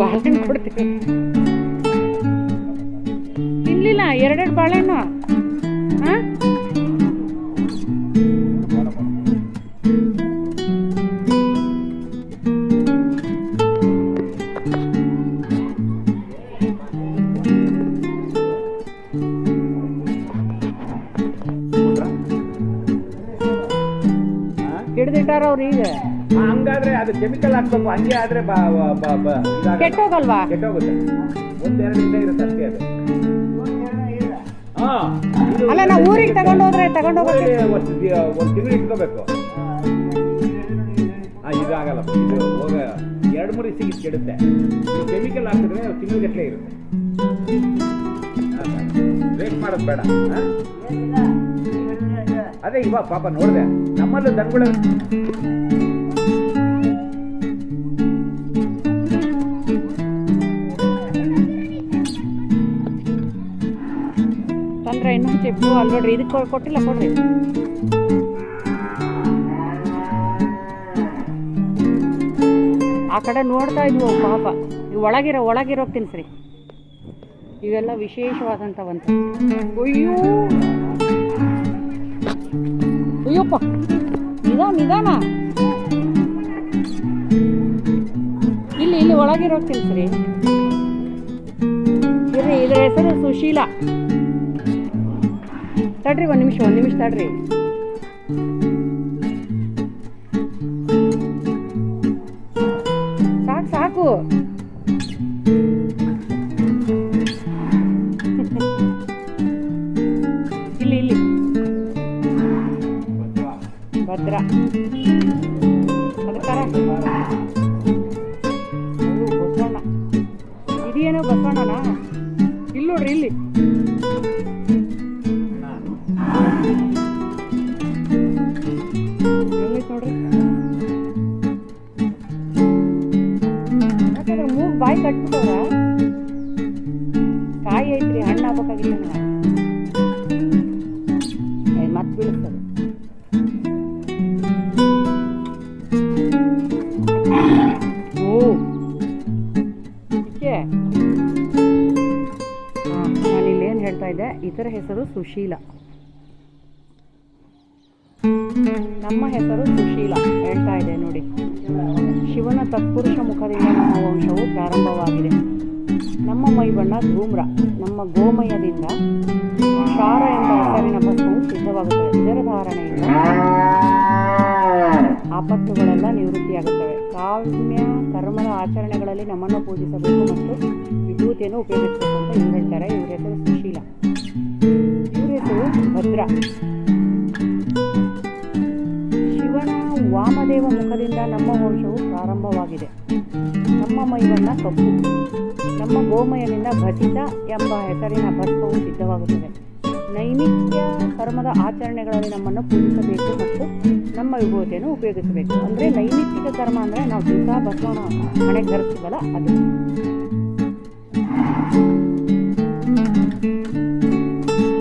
ಬಾಳೆಹಣ್ಣು ಕೊಡ್ತೀನಿ. ತಿನ್ಲಿಲ್ಲ ಎರಡೆರಡು ಬಾಳೆಹಣ್ಣು. ಹಾಂ ಹಿಡ್ದಿಟ್ಟಾರ ಅವ್ರು ಈಗ ಹಂಗಾದ್ರೆ ಅದು ಕೆಮಿಕಲ್ ಹಾಕ್ಬೇಕು ಹಂಗೆ ಆದ್ರೆ. ಕೆಟ್ಟೋಗಲ್ವಾ? ಕೆಟ್ಟೋಗುತ್ತೆ. ಒಂದೆರಡು ದಿವಸ ಇರುತ್ತೆ ಅಷ್ಟೇ ಅದು. ಹಾ ಅಲ್ಲ ನಾವು ಊರಿಗೆ ತಗೊಂಡೋದ್ರೆ ಊರಲ್ಲಿ ಒಂದು ಒಂದು ತಿಂಗಳು ಇಟ್ಕೋಬೇಕು. ಹಾ ಇದಾಗಲ್ಲ. ಇದು ಹೋಗ ಎರಡು ಮೂರು ದಿವಸ ಕೆಡುತ್ತೆ. ಕೆಮಿಕಲ್ ಹಾಕಿದ್ರೆ ತಿಂಗಳು ಗಟ್ಟಲೆ ಇರುತ್ತೆ. ವೇಸ್ಟ್ ಮಾಡೋದು ಬೇಡ? ಅದೇ ಇವಾಗ ಪಾಪ ನೋಡಿದೆ. ನಮ್ಮಲ್ಲೂ ದನಗಳ ತಂದ್ರೆ ಇನ್ನೊಂದು ಚಿಪ್ಪು ಅಲ್ಲಿ ನೋಡ್ರಿ, ಇದಕ್ಕೆ ಕೊಟ್ಟಿಲ್ಲ ಕೊಡ್ರಿ. ಆ ಕಡೆ ನೋಡ್ತಾ ಇದ್ವು ಪಾಪ. ಒಳಗಿರೋ ಒಳಗಿರೋ ತಿನ್ಸ್ರಿ ಇವೆಲ್ಲ ವಿಶೇಷವಾದಂಥವಂತ ಅಯ್ಯೋ! ಅಯ್ಯಪ್ಪ! ನಿಧಾನ ನಿಧಾನ. ಇಲ್ಲಿ ಇಲ್ಲಿ ಒಳಗಿರೋ ತಿನ್ಸ್ರಿ ಇದ್ರ ಹೆಸರು ಸುಶೀಲಾ. ತಡ್ರಿ, ಒಂದು ನಿಮಿಷ ಒಂದು ನಿಮಿಷ ತಡ್ರಿ. ಸಾಕು ಸಾಕು. ಇಲ್ಲಿ ಇಲ್ಲಿ. ಭದ್ರ. ಅದಕ್ಕಾರ ಬಸವಣ್ಣ. ಇದೇನೋ ಬಸವಣ್ಣನಾ? ಇಲ್ಲಿ ನೋಡ್ರಿ, ಇಲ್ಲಿ. ಬಾಯಿ ಕಟ್ಬಿಟ್ಟವ್ರ? ಕಾಯಿ ಐತ್ರಿ, ಹಣ್ಣು ಆಗ್ಬೇಕಾಗಿಲ್ಲ ನನಗೆ ಮತ್ತೆ ಬೀಳಿಸ್ತದೆ ಓ. ಇಕ್ಕೆ. ಹಾಂ ನಾನಿಲ್ಲಿ ಏನು ಹೇಳ್ತಾ ಇದ್ದೆ? ಇದರ ಹೆಸರು ಸುಶೀಲ. ನಮ್ಮ ಹೆಸರು ಸುಶೀಲ, ಹೇಳ್ತಾ ಇದೆ ನೋಡಿ. ಶಿವನ ತತ್ಪುರುಷ ಮುಖದಿಂದ ನಮ್ಮ ವಂಶವು ಪ್ರಾರಂಭವಾಗಿದೆ. ನಮ್ಮ ಮೈಬಣ್ಣ ಧೂಮ್ರ, ನಮ್ಮ ಗೋಮಯದಿಂದ ಕ್ಷಾರ ಎಂಬ ಹೆಸರಿನ ಭಸ್ಮವು ಸಿದ್ಧವಾಗುತ್ತದೆ. ಇದರ ಧಾರಣೆಯಿಂದ ಆಪತ್ತುಗಳೆಲ್ಲ ನಿವೃತ್ತಿಯಾಗುತ್ತವೆ. ಕಾವ್ಯ, ಕರ್ಮದ ಆಚರಣೆಗಳಲ್ಲಿ ನಮ್ಮನ್ನು ಪೂಜಿಸಬೇಕು ಮತ್ತು ವಿಭೂತಿಯನ್ನು ಉಪಯೋಗಿಸಬೇಕು ಅಂತ ಇವ್ರು ಹೇಳ್ತಾರೆ. ಇವ್ರ ಹೆಸರು ಸುಶೀಲ. ಇವ್ರ ಹೆಸರು ಭದ್ರ. ವಾಮದೇವ ಮುಖದಿಂದ ನಮ್ಮ ವಂಶವು ಪ್ರಾರಂಭವಾಗಿದೆ. ನಮ್ಮ ಮೈವನ್ನು ಕಪ್ಪು, ನಮ್ಮ ಗೋಮಯದಿಂದ ಭಜಿತ ಎಂಬ ಹೆಸರಿನ ಭಸ್ಮವು ಸಿದ್ಧವಾಗುತ್ತದೆ. ನೈಮಿತ್ಯ ಕರ್ಮದ ಆಚರಣೆಗಳಲ್ಲಿ ನಮ್ಮನ್ನು ಪೂಜಿಸಬೇಕು ಮತ್ತು ನಮ್ಮ ವಿಭೂತಿಯನ್ನು ಉಪಯೋಗಿಸಬೇಕು. ಅಂದರೆ ನೈಮಿತ್ತಿಕ ಕರ್ಮ ಅಂದರೆ ನಾವು ದಿವಸ ಬಸವನ ಹಣೆ ಧರಿಸ್ತೀವಲ್ಲ, ಅದು.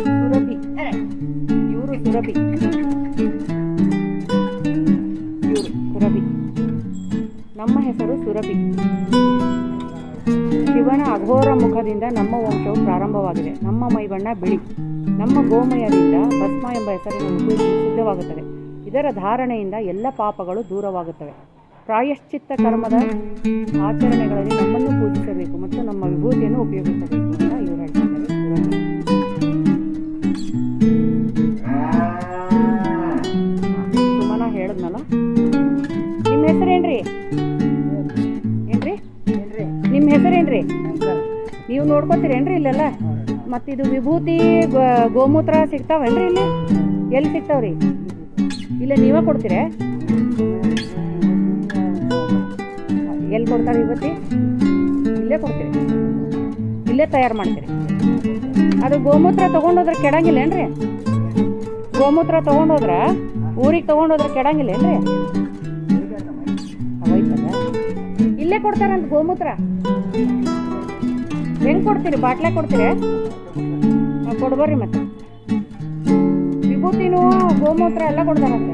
ಸುರಭಿ. ಇವರು ಸುರಭಿ. ಶಿವನ ಅಘೋರ ಮುಖದಿಂದ ನಮ್ಮ ವಂಶವು ಪ್ರಾರಂಭವಾಗಿದೆ. ನಮ್ಮ ಮೈಬಣ್ಣ ಬಿಳಿ. ನಮ್ಮ ಗೋಮಯದಿಂದ ಭಸ್ಮ ಎಂಬ ಹೆಸರಿನ ಸಿದ್ಧವಾಗುತ್ತದೆ. ಇದರ ಧಾರಣೆಯಿಂದ ಎಲ್ಲ ಪಾಪಗಳು ದೂರವಾಗುತ್ತವೆ. ಪ್ರಾಯಶ್ಚಿತ್ತ ಕರ್ಮದ ಆಚರಣೆಗಳಲ್ಲಿ ನಮ್ಮನ್ನು ಪೂಜಿಸಬೇಕು ಮತ್ತು ನಮ್ಮ ವಿಭೂತಿಯನ್ನು ಉಪಯೋಗಿಸಬೇಕು ನೋಡ್ಕೊತೀರೇನ್ರಿ ಇಲ್ಲೆಲ್ಲ? ಇದು ವಿಭೂತಿ ಗೋಮೂತ್ರ ಸಿಗ್ತಾವೇನ್ರಿ ಇಲ್ಲಿ? ಎಲ್ಲಿ ಸಿಗ್ತಾವ್ರಿ? ಇಲ್ಲ ನೀವೇ ಕೊಡ್ತೀರ? ಎಲ್ಲಿ ಕೊಡ್ತಾರೆ ವಿಭೂತಿ? ಇಲ್ಲೇ ಕೊಡ್ತೀರಿ. ಇಲ್ಲೇ ತಯಾರು ಮಾಡ್ತೀರಿ. ಅದು ಗೋಮೂತ್ರ ತೊಗೊಂಡೋದ್ರೆ ಕೆಡಂಗಿಲ್ಲೇನ್ರಿ? ಗೋಮೂತ್ರ ತೊಗೊಂಡೋದ್ರ ಊರಿಗೆ ತೊಗೊಂಡೋದ್ರೆ ಕೆಡಂಗಿಲ್ಲೇನ್ರಿ? ಹೋಯ್ತದ ಇಲ್ಲೇ ಕೊಡ್ತಾರಂತ ಗೋಮೂತ್ರ ಹೆಂಗ್ ಕೊಡ್ತೀರಿ? ಬಾಟ್ಲೆ ಕೊಡ್ತೀರಿ? ಕೊಡ್ಬರ್ರಿ ಮತ್ತೆ. ವಿಭೂತಿನೂ ಗೋಮೂತ್ರ ಎಲ್ಲ ಕೊಡ್ತಾರಂತೆ.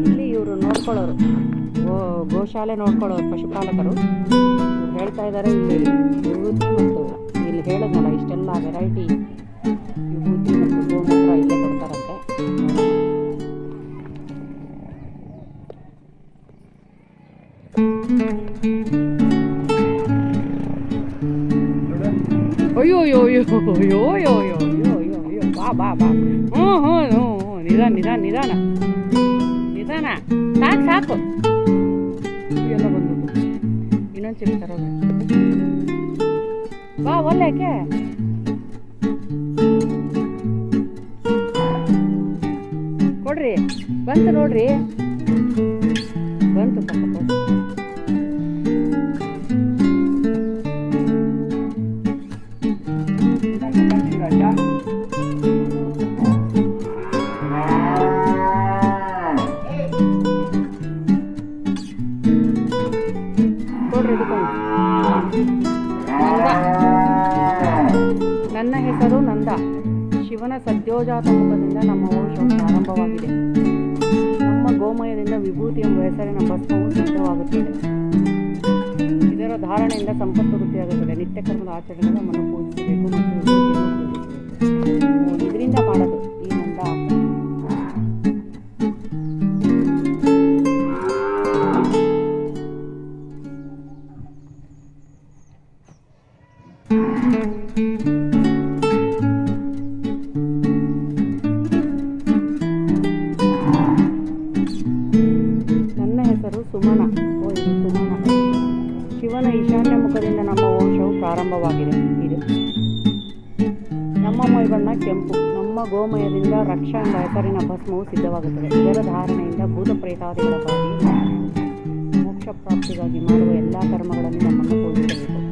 ಇಲ್ಲಿ ಇವರು ನೋಡ್ಕೊಳ್ಳೋರು. ಗೋ ಗೋಶಾಲೆ ನೋಡ್ಕೊಳ್ಳೋರು ಪಶುಪಾಲಕರು. ಹೇಳ್ತಾ ಇದ್ದಾರೆ ಇಲ್ಲಿ ವಿಭೂತಿ ಮತ್ತು ಇಲ್ಲಿ ಹೇಳಿದ್ನಲ್ಲ, ಇಷ್ಟೆಲ್ಲ ವೆರೈಟಿ ಅಯ್ಯೋ ಅಯ್ಯೋ ಅಯ್ಯೋ ಅಯ್ಯೋ ಅಯ್ಯೋ ಅಯ್ಯೋ ಅಯ್ಯೋ ಅಯ್ಯೋ ಅಯ್ಯೋ, ಬಾ ಬಾ ಬಾ. ಹ್ಞೂ ಹ್ಞೂ ಹ್ಞೂ ಹ್ಞೂ, ನಿಧಾನ ನಿಧಾನ ನಿಧಾನ. ನಿಧಾನ. ಸಾಕು ಸಾಕು. ಎಲ್ಲ ಬಂದ್ಬಿಟ್ಟು ಇನ್ನೊಂದು ತರೋದು ಬಾ ಒಲ್ಲೇಕೆ ಕೊಡ್ರಿ, ಬಂತು ನೋಡ್ರಿ. ನಂದ. ನನ್ನ ಹೆಸರು ನಂದ. ಶಿವನ ಸದ್ಯೋಜಾತ ಮುಖದಿಂದ ನಮ್ಮ ವಂಶವು ಪ್ರಾರಂಭವಾಗಿದೆ. ನಮ್ಮ ಗೋಮಯದಿಂದ ವಿಭೂತಿ ಎಂಬ ಹೆಸರಿನ ಭಸ್ಮವು ಸಿದ್ಧವಾಗುತ್ತದೆ. ಇದರ ಧಾರಣೆಯಿಂದ ಸಂಪತ್ತು ವೃದ್ಧಿಯಾಗುತ್ತದೆ. ನಿತ್ಯ ಕರ್ಮದ ಆಚರಣೆಗಳನ್ನು ಪೂಜಿಸಬೇಕು ಮತ್ತು ಇದರಿಂದ ಮಾಡೋದು ಪ್ರಾರಂಭವಾಗಿದೆ. ಇದು ನಮ್ಮ ಮೈಬಣ್ಣ ಕೆಂಪು. ನಮ್ಮ ಗೋಮಯದಿಂದ ರಕ್ಷಾ ಎಂಬ ಹೆಸರಿನ ಭಸ್ಮವು ಸಿದ್ಧವಾಗುತ್ತದೆ. ಇದರ ಧಾರಣೆಯಿಂದ ಭೂತ ಪ್ರೇತಾದಿಗಳಿಗಾಗಿ ಮೋಕ್ಷ ಪ್ರಾಪ್ತಿಗಾಗಿ ಮಾಡುವ ಎಲ್ಲ ಕರ್ಮಗಳನ್ನು ನಮ್ಮನ್ನು ಪೂಜಿಸಬೇಕು.